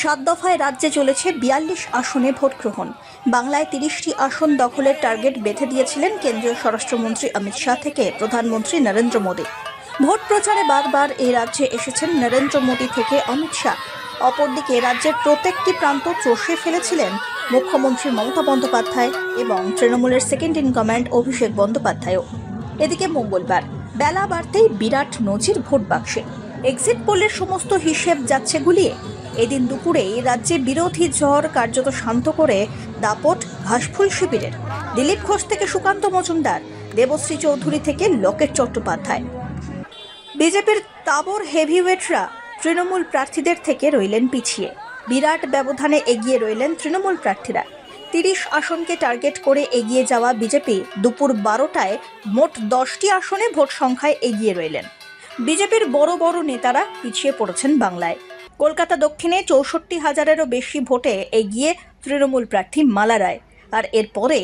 সাত দফায় রাজ্যে চলেছে বিয়াল্লিশ আসনে ভোট গ্রহণ বাংলায় তিরিশটি আসন দখলের টার্গেট বেঁধে দিয়েছিলেন কেন্দ্রীয় স্বরাষ্ট্রমন্ত্রী অমিত শাহ থেকে প্রধানমন্ত্রী নরেন্দ্র মোদী। ভোট প্রচারে বারবার এই রাজ্যে এসেছেন নরেন্দ্র মোদী থেকে অমিত শাহ। অপরদিকে রাজ্যের প্রত্যেকটি প্রান্ত চষে ফেলেছিলেন মুখ্যমন্ত্রী মমতা বন্দ্যোপাধ্যায় এবং তৃণমূলের সেকেন্ড ইন কমান্ড অভিষেক বন্দ্যোপাধ্যায়ও। এদিকে মঙ্গলবার বেলা বাড়তেই বিরাট নজির ভোট বাক্সে। এক্সিট পোলের সমস্ত হিসেব যাচ্ছে গুলিয়ে। এদিন দুপুরেই রাজ্যে বিরোধী ঝড় কার্যত শান্ত করে দাপট ঘাসফুল শিবিরের। দিলীপ ঘোষ থেকে সুকান্ত মজুমদার, দেবশ্রী চৌধুরী থেকে লকেট চট্টোপাধ্যায়। বিজেপির তাবর হেভিওয়েটরা তৃণমূল প্রার্থীদের থেকে রইলেন পিছিয়ে। বিরাট ব্যবধানে এগিয়ে রইলেন তৃণমূল প্রার্থীরা। তিরিশ আসনকে টার্গেট করে এগিয়ে যাওয়া বিজেপি দুপুর বারোটায় মোট দশটি আসনে ভোট সংখ্যায় এগিয়ে রইলেন। বিজেপির বড় বড় নেতারা পিছিয়ে পড়েছেন বাংলায়। কলকাতা দক্ষিণে চৌষট্টি হাজারেরও বেশি ভোটে এগিয়ে তৃণমূল প্রার্থী মালা রায়। আর এরপরে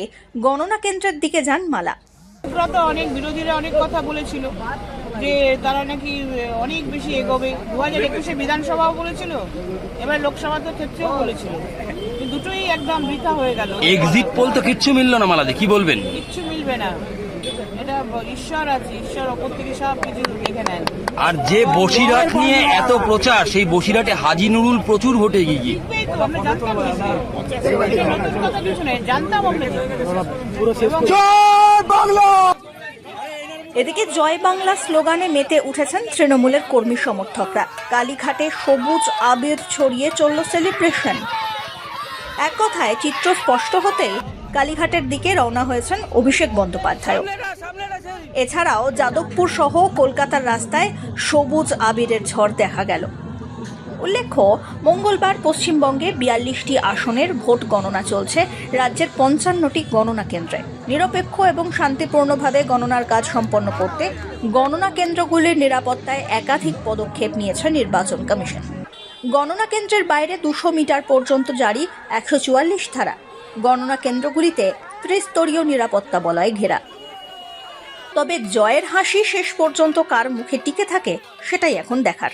গণনা কেন্দ্রের দিকে যান মালা। অনেক বিরোধীরা অনেক কথা বলেছিল যে তারা নাকি অনেক বেশি এগোবে। দু হাজার একুশে বিধানসভাও বলেছিল এবার লোকসভাতে ক্ষেত্রেও বলেছিল। দুটোই একদম বৃথা হয়ে গেল। এক্সিট পোল তো কিচ্ছু মিললো না মালাদে কি বলবেন? কিচ্ছু মিলবে না। ঈশ্বর আছে ঈশ্বর ওপর থেকে সব কিছু দেখে নেন। আর যে বসিরহাট নিয়ে এত প্রচার সেই বসিরহাটে হাজি নুরুল প্রচুর ভোটে গিয়ে জানতাম এদিকে জয় বাংলা স্লোগানে মেতে উঠেছেন তৃণমূলের কর্মী সমর্থকরা। কালীঘাটে সবুজ আবির ছড়িয়ে চলল সেলিব্রেশন এক কথায় চিত্র স্পষ্ট হতেই কালীঘাটের দিকে রওনা হয়েছেন অভিষেক বন্দ্যোপাধ্যায় এছাড়াও যাদবপুর সহ কলকাতার রাস্তায় সবুজ আবিরের ঝড় দেখা গেল। উল্লেখ্য, মঙ্গলবার পশ্চিমবঙ্গে বিয়াল্লিশটি আসনের ভোট গণনা চলছে রাজ্যের পঞ্চান্নটি গণনা কেন্দ্রে। নিরপেক্ষ এবং শান্তিপূর্ণভাবে গণনার কাজ সম্পন্ন করতে গণনা কেন্দ্রগুলির নিরাপত্তায় একাধিক পদক্ষেপ নিয়েছে নির্বাচন কমিশন। গণনা কেন্দ্রের বাইরে দুশো মিটার পর্যন্ত জারি একশো চুয়াল্লিশ ধারা। গণনা কেন্দ্রগুলিতে ত্রিস্তরীয় নিরাপত্তা বলায় ঘেরা। তবে জয়ের হাসি শেষ পর্যন্ত কার মুখে টিকে থাকে, সেটাই এখন দেখার।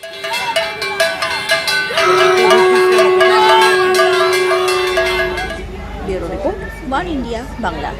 One India, Bangla.